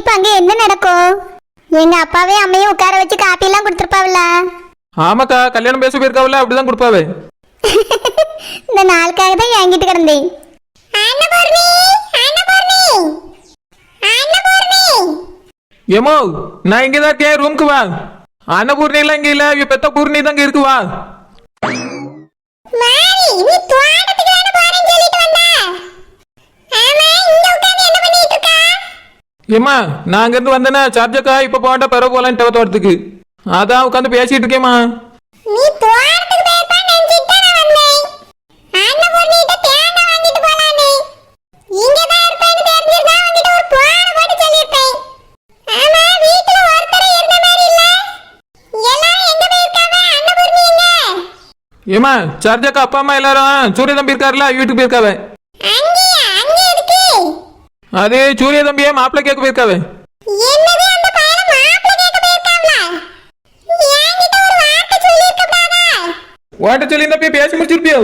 இப்ப அங்க என்ன நடக்கும்? எங்க அப்பாவே அம்மையும் உட்கார வச்சு காப்பி எல்லாம் கொடுத்துருப்பாவில. ஆமாக்கா கல்யாணம் பேச போயிருக்காவில்ல அப்படிதான் கொடுப்பாவே. இந்த நாளுக்காக தான் என்கிட்ட கிடந்தேன். ஏமோ நான் இங்கே தான் இருக்கேன் ரூமுக்கு வா. அன்னபூர்ணி எல்லாம் இங்க இல்ல பெத்த பூர்ணி தான் இங்க இருக்கு வா. ஏம்மா நான் அங்க இருந்து வந்தேன்னா சார்ஜக்கா இப்ப போட்டா பிறகு போலாம் தோட்டத்துக்கு. அதான் உட்காந்து பேசிட்டு இருக்கேம்மா. நீ தோட்டத்துக்கு போயிருப்பான்னு நினைச்சிட்டு நான் வந்தேன். அன்னபூர்ணிகிட்ட தேங்காய் வாங்கிட்டு போலான்னு. இங்க தான் இருப்பேன்னு தெரிஞ்சிருந்தா உன்கிட்ட ஒரு போன போட்டு சொல்லியிருப்பேன். ஆமா வீட்டுல ஒருத்தர் இருந்த மாதிரி இல்ல. எல்லாரும் எங்க போயிருக்காங்க? அன்னபூர்ணி எங்க? ஏம்மா சார்ஜக்கா அப்பா அம்மா எல்லாரும் சூரிய தம்பி இருக்காருல வீட்டுக்கு போயிருக்காவே? அங்க அது சூரிய தம்பியே மாப்பிள்ளை கேட்க போயிருக்காவே ஓட்ட சொல்லி இந்த போய் பேசி முடிச்சிருப்பியோ?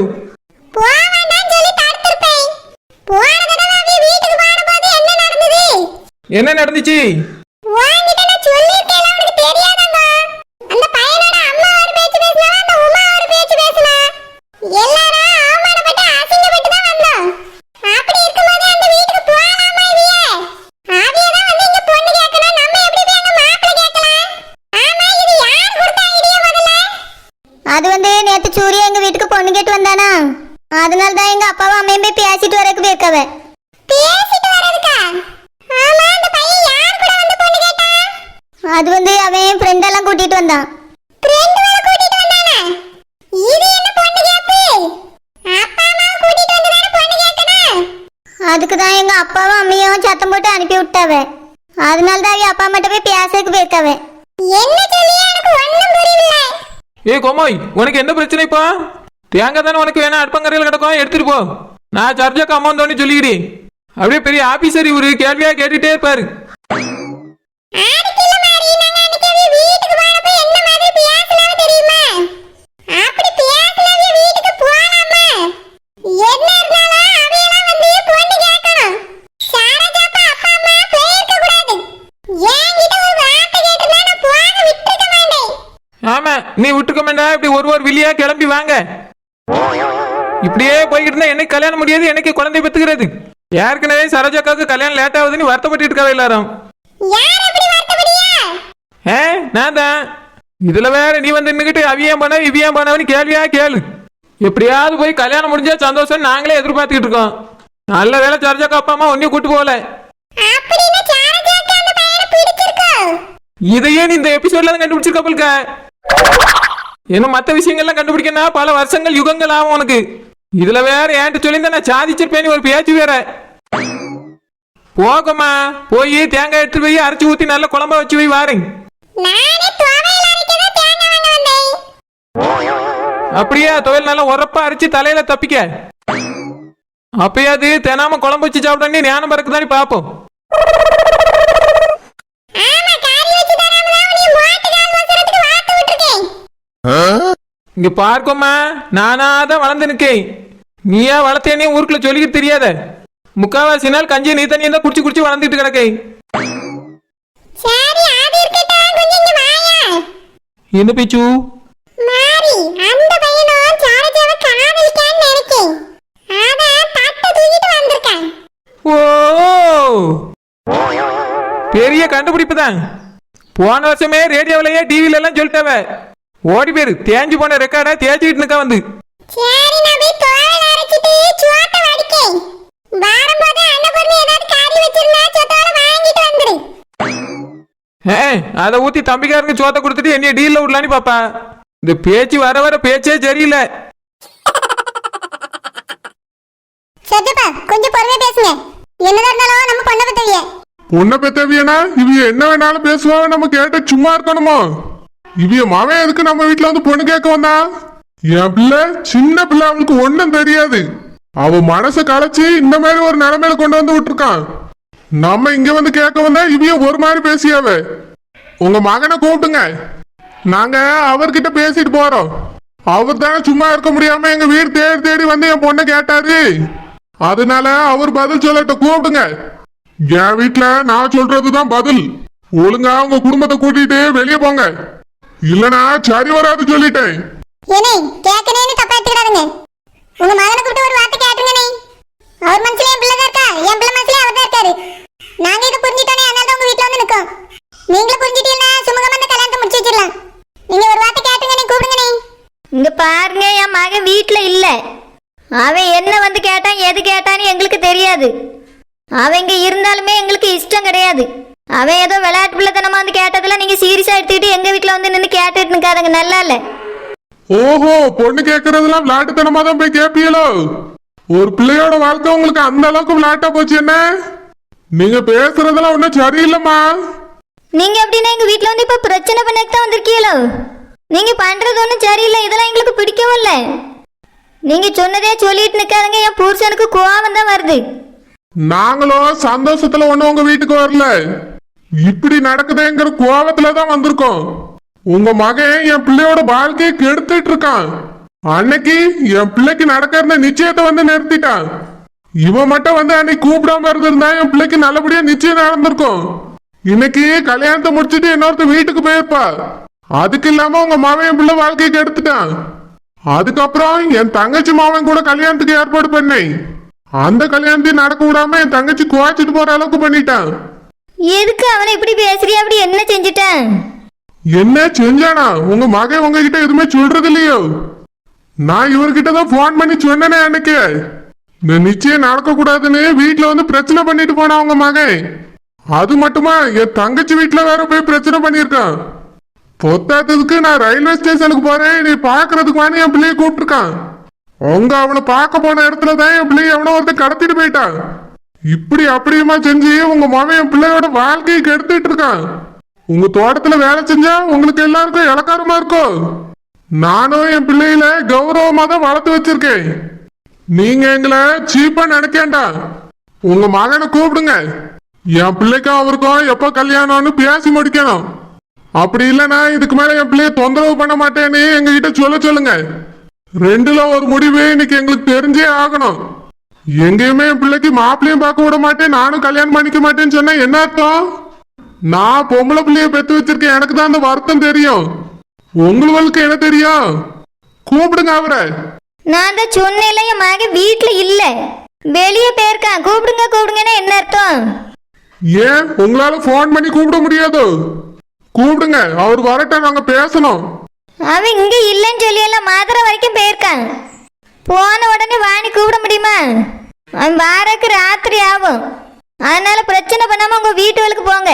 போக வேண்டாம்னு சொல்லி தடுத்திருப்பேன் போன தடவை அவ வீட்டுக்கு போனபோது என்ன நடந்தது என்ன நடந்துச்சு உன்கிட்ட நான் சொல்லியிருக்கேன் உனக்கு தெரியாதாங்க அந்த பையனோட அம்மா ஒரு பேச்சு பேசினா அந்த உமா ஒரு பேச்சு பேசினா எல்லாரும் அவமானப்பட்டு அசிங்கப்பட்டு தான் வந்தோம் அப்படி இருக்கும்போது அந்த வீட்டுக்கு போகலாமா இவிய ஆவிய தான் வந்து இங்க பொண்ணு கேட்கணும் நம்ம எப்படி போய் அங்க மாப்பிள்ளை கேட்கலாம் ஆமா இது யார் கொடுத்த ஐடியா முதல்ல அது வந்து நேத்து சூர்யா எங்க வீட்டுக்கு பொண்ணு கேட்டு வந்தானா அதனால தான் எங்க அப்பாவும் அம்மையும் போய் பேசிட்டு வரக்கு போயிருக்கவ பேசிட்டு வரதுக்கா ஆமா அந்த பையன் யார் கூட வந்து பொண்ணு கேட்டான் அது வந்து அவன் ஃப்ரெண்ட் எல்லாம் கூட்டிட்டு வந்தான் ஃப்ரெண்ட் வேற கூட்டிட்டு வந்தானா இது என்ன பொண்ணு கேப்பு அப்பா அம்மா கூட்டிட்டு வந்து தானே பொண்ணு கேட்கணும் அதுக்கு தான் எங்க அப்பாவும் அம்மையும் சத்தம் போட்டு அனுப்பி விட்டாவ. அதனால தான் அவ அப்பா மட்டும் போய் பேசறதுக்கு போயிருக்காவ. என்ன சொல்லி? எனக்கு ஒண்ணும் புரியல. ஏய் கோமாய் உனக்கு என்ன பிரச்சனை இப்போ? தேங்காய் தானே உனக்கு வேணா அடுப்பங்கரையில் கிடக்கும். எடுத்துட்டு போ. நான் சார்ஜாக்கு அமௌண்ட் தோணி சொல்லிக்கிறி அப்படியே பெரிய ஆபீசர் இவரு கேள்வியா கேட்டுட்டே இருப்பாரு. ஆடிக்கல மாறி நாங்க அன்னைக்கு அவ வீட்டுக்கு போனப்ப என்ன மாதிரி பேசலாம தெரியுமா அப்படி பேசலாம வீட்டுக்கு போலாமா என்ன இருந்தாலும் அவையெல்லாம் வந்து பொண்ணு கேட்கணும் சாரஜாப்பா அப்பா அம்மா போயிருக்க கூடாது என்கிட்ட ஒரு வார்த்தை கேட்டிருந்தா நான் போக விட்டுருக்க மாட்டேன் ஆமா நீ விட்டுக்க வேண்டாம் இப்படி ஒரு ஒரு வில்லியா கிளம்பி வாங்க இப்படியே போய்கிட்டு கல்யாணம் முடியாது என்னைக்கு குழந்தை பெத்துக்கிறது ஏற்கனவே சரோஜாக்காவுக்கு கல்யாணம் லேட் ஆகுதுன்னு வருத்தப்பட்டு இருக்காவே எல்லாரும். ஏ நான் தான். இதுல வேற நீ வந்து நின்னுக்கிட்டு அவியம் பண்ண இவியம் பண்ணவனு கேள்வியா கேளு. எப்படியாவது போய் கல்யாணம் முடிஞ்சா சந்தோஷம் நாங்களே எதிர்பார்த்துக்கிட்டு இருக்கோம். நல்ல வேலை சரோஜாக்கா அப்பா அம்மா ஒன்னையும் கூட்டு போகல. இதையே நீ இந்த எபிசோட்ல தான் கண்டுபிடிச்சிருக்க போல்க. இன்னும் மற்ற விஷயங்கள்லாம் கண்டுபிடிக்கனா பல வருஷங்கள் யுகங்கள் ஆகும் உனக்கு. இதுல வேற ஏன்ட்டு சொல்லியிருந்தா நான் சாதிச்சிருப்பேன்னு ஒரு பேச்சு வேற. போகம்மா போய் தேங்காய் எடுத்து போய் அரைச்சி ஊத்தி நல்ல குழம்ப வச்சு போய் வந்தேன். அப்படியே துவையல் நல்லா உரப்பா அரைச்சு தலையில தப்பிக்க. அப்பயாவது தெனாம குழம்பு வச்சு சாப்பிடணும் ஞானம் பறக்குதானே பார்ப்போம் ஆமா காரி வச்சு தராம தான் நீ மாட்டு கால் வசரத்துக்கு வாத்து விட்டுருக்கேன் இங்க பார்க்கோம்மா. நானா தான் வளர்ந்து நிக்கேன். நீயா வளர்த்தேனே ஊருக்குள்ள சொல்லிக்கிட்டு தெரியாத. முக்காவாசி நாள் கஞ்சி நீ தண்ணியை தான் குடிச்சு குடிச்சு வளர்ந்துட்டு கிடக்கேன். என்ன பிச்சு? பெரிய கண்டுபிடிப்பு தான் போன வருஷமே ரேடியோவிலேயே டிவில எல்லாம் சொல்லிட்டாவ. ஓடி பேரு தேஞ்சு போன ரெக்கார்டா தேய்ச்சிக்கிட்டு நிக்கா வந்து. சரி நான் போய் துவையல் அரைச்சிட்டு சுவாட்ட வடிக்கேன். வரும்போது அன்னபூர்ணி ஏதாவது காரி வச்சிருந்தா சொத்தோட வாங்கிட்டு வந்துரு. ஏ அதை ஊத்தி தம்பிக்காரங்க சோத்த கொடுத்துட்டு என்னைய டீல்ல விடலான்னு பாப்பா. இந்த பேச்சு வர வர பேச்சே சரியில்லை. சொத்தப்பா கொஞ்சம் பொறுமையா பேசுங்க. என்னதான் இருந்தாலும் நம்ம பொண்ணை பத்தவிய பொண்ணை பெத்தவியனா இவிய என்ன வேணாலும் பேசுவாங்க நம்ம கேட்ட சும்மா இருக்கணுமோ? இவிய மவன் எதுக்கு நம்ம வீட்டுல வந்து பொண்ணு கேட்க வந்தா? என் பிள்ளை சின்ன பிள்ளை அவளுக்கு ஒன்றும் தெரியாது. அவ மனசை களைச்சு இந்த மாதிரி ஒரு நிலைமையில கொண்டு வந்து விட்டுருக்கான். நம்ம இங்க வந்து கேட்க வந்தா இவிய ஒரு மாதிரி பேசியாவ. உங்க மகனை கூப்பிட்டுங்க நாங்க அவர்கிட்ட பேசிட்டு போறோம். அவர் தானே சும்மா இருக்க முடியாம எங்க வீடு தேடி தேடி வந்து என் பொண்ணை கேட்டாரு. அதனால அவர் பதில் சொல்லட்ட கூப்பிடுங்க. என் வீட்டுல நான் சொல்றதுதான் பதில். ஒழுங்கா உங்க குடும்பத்தை கூட்டிட்டு வெளியே போங்க. இல்லனா சரி வராது சொல்லிட்டேன். ஏனே கேட்கனேன்னு தப்பா எடுத்துக்கிடாதுங்க. உங்க மகனை கூப்பிட்டு ஒரு வார்த்தை கேட்டுங்கண்ணே அவர் மனசுல என் பிள்ளை தான் இருக்கா? என் பிள்ளை மனசுல அவர் தான் இருக்காரு. நாங்க இதை புரிஞ்சிட்டோனே அதனால தான் உங்க வீட்டுல வந்து நிக்கோம். நீங்களும் புரிஞ்சிட்டீங்கன்னா சுமூகமா இந்த கல்யாணத்தை முடிச்சு வச்சிடலாம். நீங்க ஒரு வார்த்தை கேட்டுங்கண்ணே கூப்பிடுங்கண்ணே இங்க பாருங்க என் மகன் வீட்ல இல்ல. அவன் என்ன வந்து கேட்டான் எது கேட்டான்னு எங்களுக்கு தெரியாது. அவன் இங்க இருந்தாலுமே எங்களுக்கு இஷ்டம் கிடையாது. அவன் ஏதோ விளையாட்டு பிள்ளைத்தனமா வந்து கேட்டதுல நீங்க சீரியஸா எடுத்துக்கிட்டு எங்க வீட்ல வந்து நின்று கேட்டுட்டு இருக்காதுங்க நல்லா இல்ல ஓஹோ பொண்ணு கேக்குறதெல்லாம் விளையாட்டுத்தனமா தான் போய் கேப்பீங்களோ? ஒரு பிள்ளையோட வாழ்க்கை உங்களுக்கு அந்த அளவுக்கு விளையாட்டா போச்சு என்ன? நீங்க பேசுறதெல்லாம் ஒன்றும் சரியில்லைம்மா. நீங்க எப்படின்னா எங்க வீட்ல வந்து இப்ப பிரச்சனை பண்ணக்கு தான் வந்திருக்கீங்களோ? நீங்க பண்றது ஒன்றும் சரியில்லை இதெல்லாம் எங்களுக்கு பிடிக்கவும் இல்லை. நீங்க சொன்னதே சொல்லிட்டு நிக்காதுங்க என் புருஷனுக்கு கோவம் தான் வருது. நாங்களும் சந்தோஷத்துல ஒண்ணு உங்க வீட்டுக்கு வரல. இப்படி நடக்குதுங்கிற கோபத்துல தான் வந்திருக்கோம். உங்க மகன் என் பிள்ளையோட வாழ்க்கையை கெடுத்துட்டு இருக்கான். அன்னைக்கு என் பிள்ளைக்கு நடக்கிற நிச்சயத்தை வந்து நிறுத்திட்டான். இவன் மட்டும் வந்து அன்னைக்கு கூப்பிடாம இருந்திருந்தா என் பிள்ளைக்கு நல்லபடியா நிச்சயம் நடந்திருக்கும். இன்னைக்கு கல்யாணத்தை முடிச்சுட்டு இன்னொருத்த வீட்டுக்கு போயிருப்பா அதுக்கு இல்லாம உங்க மாவன் என் பிள்ளை வாழ்க்கையை கெடுத்துட்டான். அதுக்கப்புறம் என் தங்கச்சி மாவன் கூட கல்யாணத்துக்கு ஏற்பாடு பண்ணேன். அந்த கல்யாணத்தையும் நடக்க விடாம என் தங்கச்சி குவாச்சிட்டு போற அளவுக்கு பண்ணிட்டான். எதுக்கு அவனை இப்படி பேசுறியா? அப்படி என்ன செஞ்சுட்டான்? என்ன செஞ்சானா? உங்க மகன் உங்ககிட்ட எதுவுமே சொல்றது இல்லையோ? நான் இவர்கிட்ட தான் போன் பண்ணி சொன்னேனே அன்னைக்கு. இந்த நிச்சயம் நடக்க கூடாதுன்னு வீட்டுல வந்து பிரச்சனை பண்ணிட்டு போனா உங்க மகன். அது மட்டுமா? என் தங்கச்சி வீட்டுல வேற போய் பிரச்சனை பண்ணியிருக்கான். பொத்தாத்ததுக்கு நான் ரயில்வே ஸ்டேஷனுக்கு போறேன். நீ பாக்குறதுக்கு வானே என் பிள்ளைய கூப்பிட்டுருக்கான். உங்க அவனை பார்க்க போன இடத்துல தான் என் பிள்ளைய எவனோ ஒருத்தன் கடத்திட்டு போயிட்டான். இப்படி அப்படியுமா செஞ்சு உங்க மகன் என் பிள்ளையோட வாழ்க்கையை கெடுத்துட்டு இருக்கான் உங்க தோட்டத்துல வேலை செஞ்சா உங்களுக்கு எல்லாருக்கும் இலக்காரமா இருக்கும் நானும் என் பிள்ளையில கௌரவமா தான் வளர்த்து வச்சிருக்கேன். நீங்க எங்களை சீப்பா நினைக்கேண்டா உங்க மகனை கூப்பிடுங்க. என் பிள்ளைக்கும் அவருக்கும் எப்ப கல்யாணம்னு பேசி முடிக்கணும். அப்படி இல்லைன்னா இதுக்கு மேல என் பிள்ளைய தொந்தரவு பண்ண மாட்டேன்னு எங்ககிட்ட சொல்ல சொல்லுங்க. ரெண்டுல ஒரு முடிவு இன்னைக்கு எங்களுக்கு தெரிஞ்சே ஆகணும். எங்கேயுமே என் பிள்ளைக்கு மாப்பிள்ளையும் பார்க்க விட மாட்டேன் நானும் கல்யாணம் பண்ணிக்க மாட்டேன்னு சொன்னா என்ன அர்த்தம்? நான் பொம்பளை பிள்ளைய பெத்து வச்சிருக்கேன் எனக்கு தான் அந்த வருத்தம் தெரியும். உங்களுக்கு என்ன தெரியும்? கூப்பிடுங்க அவரை. நான் தான் சொன்னேன்ல என் மகன் வீட்ல இல்ல. வெளியே போயிருக்கான் கூப்பிடுங்க கூப்பிடுங்கன்னா என்ன அர்த்தம்? ஏன்? உங்களால ஃபோன் பண்ணி கூப்பிட முடியாதோ. கூப்பிடுங்க அவர் வரட்டும் நாங்க பேசணும். அவன் இங்க இல்லைன்னு சொல்லி எல்லாம் மதுரை வரைக்கும் போயிருக்கான். போன உடனே வாணி கூப்பிட முடியுமா? வாரக்கு ராத்திரி ஆகும். அதனால பிரச்சனை பண்ணாம உங்க வேலைக்கு போங்க.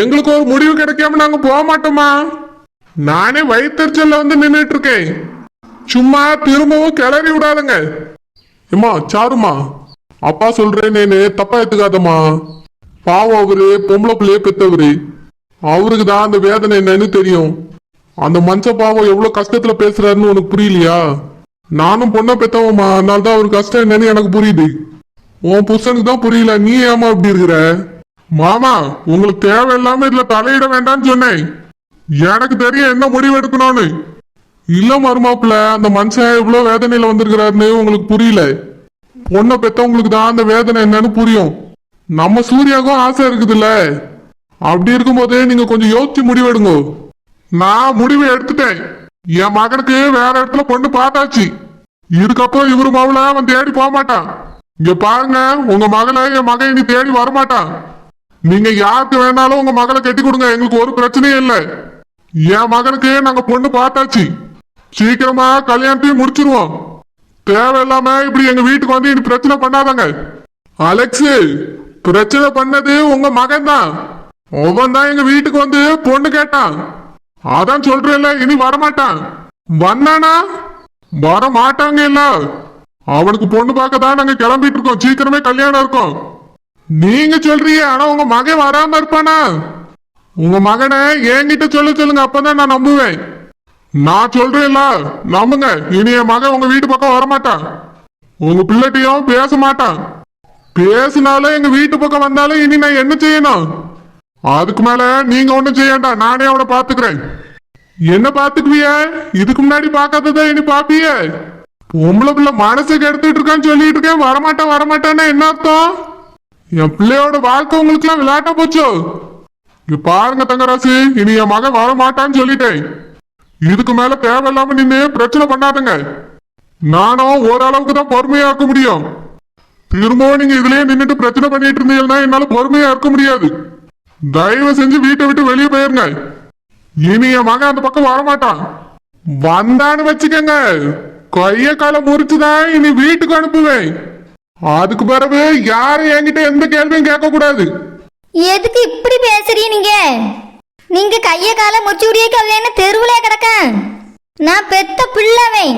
எங்களுக்கு ஒரு முடிவு கிடைக்காம நாங்க போக மாட்டோமா? நானே வயிற்றுச்சல்ல வந்து நின்றுட்டு இருக்கேன் சும்மா திரும்பவும் கிளறி விடாதுங்க. ஏமா சாருமா அப்பா சொல்றேன்னு தப்பா எடுத்துக்காதம்மா. பாவம் அவரு பொம்பளை பிள்ளைய பெத்தவரு. அவருக்கு தான் அந்த வேதனை என்னன்னு தெரியும். அந்த மஞ்ச பாவம் எவ்வளவு கஷ்டத்துல பேசுறாருன்னு உனக்கு புரியலையா? நானும் பொண்ணை பெத்தவம்மா. அதனால தான் அவர் கஷ்டம் என்னன்னு எனக்கு புரியுது. உன் புருஷனுக்கு தான் புரியல. நீ ஏமா அப்படி இருக்கிற? மாமா உங்களுக்கு தேவையில்லாம இதுல தலையிட வேண்டாம்னு சொன்னேன். எனக்கு தெரியும் என்ன முடிவு எடுக்கணும்னு. இல்ல மருமாப்புல அந்த மனுஷன் இவ்வளவு வேதனையில வந்திருக்கிறாருன்னு உங்களுக்கு புரியல. பொண்ணை பெத்தவங்களுக்கு தான் அந்த வேதனை என்னன்னு புரியும். நம்ம சூர்யாவுக்கும் ஆசை இருக்குதுல்ல. அப்படி இருக்கும்போதே நீங்க கொஞ்சம் யோசிச்சு முடிவெடுங்க. நான் முடிவு எடுத்துட்டேன். என் மகனுக்கு வேற இடத்துல பொண்ணு பார்த்தாச்சு. இதுக்கப்புறம் இவரு மகள அவன் தேடி போக மாட்டான். இங்க பாருங்க உங்க மகளை என் மகன் இனி தேடி வரமாட்டான். நீங்க யாருக்கு வேணாலும் உங்க மகளை கட்டி கொடுங்க எங்களுக்கு ஒரு பிரச்சனையும் இல்லை. என் மகனுக்கு நாங்க பொண்ணு பார்த்தாச்சு. சீக்கிரமா கல்யாணத்தையும் முடிச்சிருவோம். தேவையில்லாம இப்படி எங்க வீட்டுக்கு வந்து இனி பிரச்சனை பண்ணாதாங்க. அலெக்ஸ் பிரச்சனை பண்ணது உங்க மகன் தான் அவன் எங்க வீட்டுக்கு வந்து பொண்ணு கேட்டான். அதான் சொல்றேன்ல இனி வரமாட்டான். வந்தானா? வர மாட்டாங்க இல்ல அவனுக்கு பொண்ணு பார்க்க தான் நாங்க கிளம்பிட்டு இருக்கோம். சீக்கிரமே கல்யாணம் இருக்கும். நீங்க சொல்றீங்க ஆனா உங்க மகன் வராம இருப்பானா? உங்க மகனை என்கிட்ட சொல்ல சொல்லுங்க அப்பதான் நான் நம்புவேன். நான் சொல்றேன்ல நம்புங்க. இனி என் மகன் உங்க வீட்டு பக்கம் வரமாட்டான். உங்க பிள்ளைகிட்டயும் பேச மாட்டான். பேசினாலும் எங்க வீட்டு பக்கம் வந்தாலும் இனி நான் என்ன செய்யணும்? அதுக்கு மேல நீங்க ஒண்ணும் செய்யண்டா. நானே அவனை பாத்துக்கிறேன். என்ன பாத்துக்குவிய? இதுக்கு முன்னாடி பாக்காததா இனி பாப்பிய? பொம்பளை பிள்ளை மனசுக்கு கெடுத்துட்டு இருக்கான்னு சொல்லிட்டு இருக்கேன். வரமாட்டேன் வரமாட்டேன்னா என்ன அர்த்தம்? என் பிள்ளையோட வாழ்க்கை உங்களுக்கு எல்லாம் விளையாட்ட போச்சோ? பாருங்க தங்கராசு. இனி என் மகன் வர மாட்டான்னு சொல்லிட்டேன். இதுக்கு மேல தேவையில்லாம நின்று பிரச்சனை பண்ணாதுங்க. நானும் ஓரளவுக்கு தான் பொறுமையா இருக்க முடியும். திரும்பவும் நீங்க இதுலயே நின்றுட்டு பிரச்சனை பண்ணிட்டு இருந்தீங்கன்னா என்னால பொறுமையா இருக்க முடியாது. தயவு செஞ்சு வீட்டை விட்டு வெளியே போயிருங்க இனி என் மகன் அந்த பக்கம் வரமாட்டான். வந்தான்னு வச்சுக்கோங்க. கைய காலை முறிச்சுதான் இனி வீட்டுக்கு அனுப்புவேன். அதுக்கு பிறகு யாரும் என்கிட்ட எந்த கேள்வியும் கேட்க கூடாது எதுக்கு இப்படி பேசுறீ நீங்க? நீங்க கைய கால முறிச்சு விடிய கல்யாண தெருவுல கிடக்க நான் பெத்த பிள்ளவன்.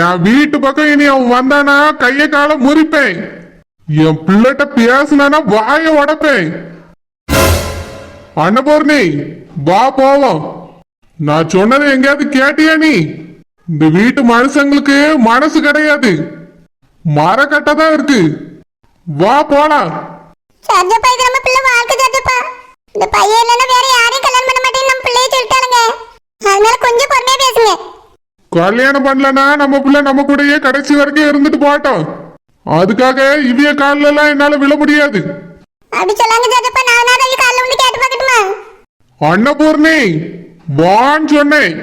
என் வீட்டு பக்கம் இனி அவன் வந்தானா கைய காலை முறிப்பேன். என் பிள்ளைகிட்ட பேசினானா வாய உடைப்பேன். அன்னபூர்ணி வா போவோம். நான் சொன்னதை எங்கேயாவது கேட்டியா நீ? இந்த வீட்டு மனுஷங்களுக்கு மனசு கிடையாது. மரக்கட்டை தான் இருக்கு. வா போலாம். சர்ஜப்பா இது நம்ம பிள்ளை வாழ்க்கை சர்ஜப்பா இந்த பையன் இல்லைன்னா வேற யாரையும் கல்யாணம் பண்ண மாட்டேன்னு நம்ம பிள்ளைய சொல்லிட்டாளுங்க. அதனால கொஞ்சம் பொறுமையா பேசுங்க. கல்யாணம் பண்ணலனா நம்ம பிள்ளை நம்ம கூடயே கடைசி வரைக்கும் இருந்துட்டு போட்டோம் அதுக்காக இவிய கால்ல எல்லாம் என்னால விழ முடியாது. அப்படி சொல்லாங்க சர்ஜப்பா நான் நான் அவங்க காலைல வந்து கேட்டு பார்க்கட்டுமா அன்னபூர்ணி வான்னு சொன்னேன்.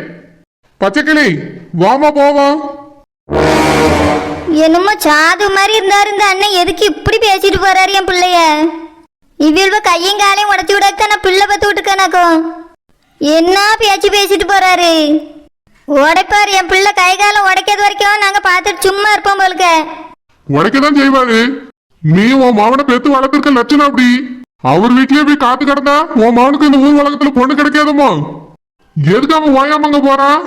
பச்சைக்கிளி வாமா போவோம் என்னமோ சாது மாதிரி இருந்தாரு இந்த அண்ணன். எதுக்கு இப்படி பேசிட்டு போறாரு என் பிள்ளைய? இவ்வளவு கையும் காலையும் உடச்சி விடக்க நான் பிள்ளை பத்து விட்டுக்கனாக்கும் என்ன பேச்சு பேசிட்டு போறாரு? உடைப்பாரு என் பிள்ளை கை காலம் உடைக்கிறது வரைக்கும் நாங்க பார்த்துட்டு சும்மா இருப்போம் போலுக்க. உடைக்கதான் செய்வாரு. நீ உன் மாவனை பெத்து வளர்த்திருக்க லட்சணம் அப்படி. அவர் வீட்லயே போய் காத்து கிடந்தா உன் மாவனுக்கு இந்த ஊர் உலகத்துல பொண்ணு கிடைக்காதுமோ? எதுக்கு அவன் ஓயாமங்க போறான்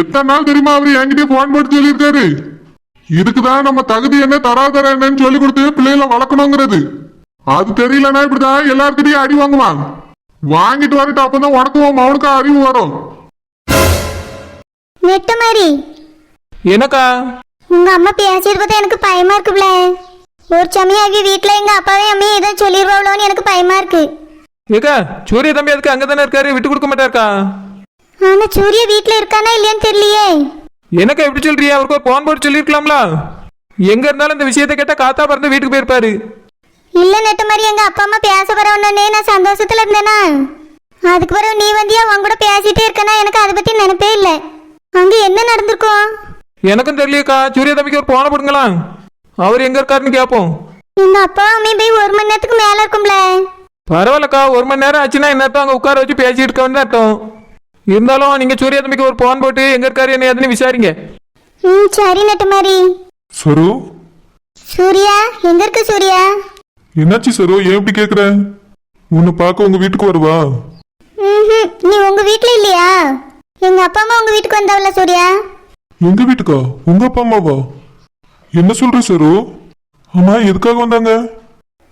எத்தனை நாள் தெரியுமா அவர் என்கிட்டயே போன் போட்டு சொல்லியிருக்காரு? இதுக்குதான் நம்ம தகுதி என்ன தராதர என்னன்னு சொல்லி கொடுத்து பிள்ளைகளை வளர்க்கணுங்கிறது. அது தெரியலன்னா இப்படிதான் எல்லாருக்கிட்டையும் அடி வாங்குவான். வாங்கிட்டு வரட்டும் அப்பதான் உனக்கும் உன் மவனுக்கும் அறிவு வரும். நெட்ட மாதிரி என்னக்கா? உங்க அம்மா பேசிட்டு பார்த்தா எனக்கு பயமா இருக்குல்ல ஒரு சமயம் அவங்க வீட்டுல எங்க அப்பாவே அம்மையும் ஏதோ சொல்லிடுவாங்களோன்னு எனக்கு பயமா இருக்கு. ஏக்கா சூரிய தம்பி அதுக்கு அங்கே தானே இருக்காரு விட்டு கொடுக்க மாட்டாருக்கா? ஆனா சூரிய வீட்டுல இருக்கானா இல்லையான்னு தெரியலையே. என்னக்கா எப்படி சொல்றியா அவருக்கு போன் போட்டு சொல்லியிருக்கலாம்ல. எங்க இருந்தாலும் இந்த விஷயத்தை கேட்டா காத்தா பறந்து வீட்டுக்கு போயிருப்பாரு. இல்ல நெட்ட மாதிரி எங்க அப்பா அம்மா பேச வரவனே நான் சந்தோஷத்துல இருந்தேனா? அதுக்கு பிறகு நீ வந்தியா உன் கூட பேசிட்டே இருக்கனா? எனக்கு அதை பத்தி நினைப்பே இல்ல. அங்க என்ன நடந்திருக்கும்? எனக்கும் தெரியலையக்கா சூரிய தம்பிக்கு ஒரு போனை போடுங்களா அவர் எங்க இருக்காருன்னு கேட்போம் எங்க அப்பா அம்மையும் போய் ஒரு மணி நேரத்துக்கு மேல இருக்கும்ல. பரவாயில்லக்கா ஒரு மணி நேரம் ஆச்சுன்னா என்னத்தான் அங்கே உட்கார வச்சு பேசிட்டு இருக்க அர்த்தம். இருந்தாலும் நீங்க சூரிய தம்பிக்கு ஒரு போன் போட்டு எங்க இருக்காரு என்ன ஏதுன்னு விசாரிங்க. ம் சரி நெட்ட மாதிரி சரு? சூர்யா எங்க இருக்கு சூர்யா? என்னாச்சு சரு? ஏன் இப்படி கேக்குற? உன்னை பார்க்க உங்க வீட்டுக்கு வருவா? ம்ஹும். நீ உங்க வீட்ல இல்லையா? எங்க அப்பா அம்மா உங்க வீட்டுக்கு வந்தாவல சூர்யா? எங்க வீட்டுக்கா? உங்க அப்பா அம்மாவா? என்ன சொல்ற சரு ஆமா எதுக்காக வந்தாங்க?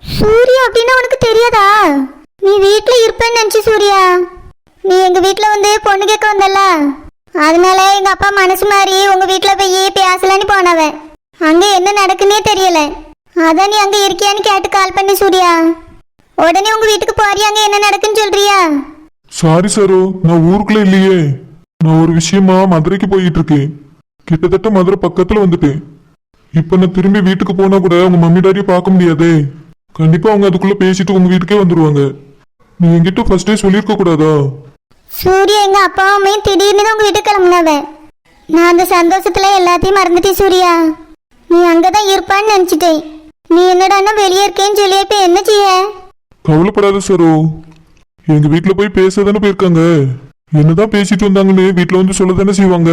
சூர்யா அப்படின்னா உனக்கு தெரியாதா? நீ வீட்ல இருப்பேன்னு நினைச்சு சூர்யா. நீ எங்க வீட்ல வந்து பொண்ணு கேட்க வந்தல்ல? அதனால எங்க அப்பா மனசு மாறி உங்க வீட்ல போய் பேசலான்னு போனவ. அங்க என்ன நடக்குன்னே தெரியல. அதான் நீ அங்க இருக்கியான்னு கேட்டு கால் பண்ணி சூர்யா. உடனே உங்க வீட்டுக்கு போறியா அங்க என்ன நடக்குன்னு சொல்றியா? சாரி சரு நான் ஊருக்குள்ள இல்லையே. நான் ஒரு விஷயமா மதுரைக்கு போயிட்டு இருக்கேன். கிட்டத்தட்ட மதுரை பக்கத்துல வந்துட்டேன். இப்ப நான் திரும்பி வீட்டுக்கு போனா கூட உங்க மம்மி டாடியை பார்க்க முடியாதே. கண்டிப்பா அவங்க அதுக்குள்ள பேசிட்டு உங்க வீட்டுக்கே வந்துருவாங்க. நீ என்கிட்ட ஃபர்ஸ்டே சொல்லியிருக்க கூடாதா? சூர்யா எங்க அப்பா அம்மையும் திடீர்னு உங்க வீட்டுக்கு கிளம்புனவ நான் அந்த சந்தோஷத்துல எல்லாத்தையும் மறந்துட்டேன் சூர்யா. நீ அங்கதான் இருப்பான்னு நினைச்சிட்டேன். நீ என்னடான்னா வெளியே இருக்கேன்னு சொல்லி இப்ப என்ன செய்ய? கவலைப்படாத சரு. எங்க வீட்ல போய் பேசதானே போயிருக்காங்க. என்னதான் பேசிட்டு வந்தாங்கன்னு வீட்ல வந்து சொல்ல தானே செய்வாங்க.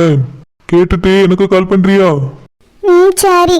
கேட்டுட்டு எனக்கு கால் பண்றியா? ம் சரி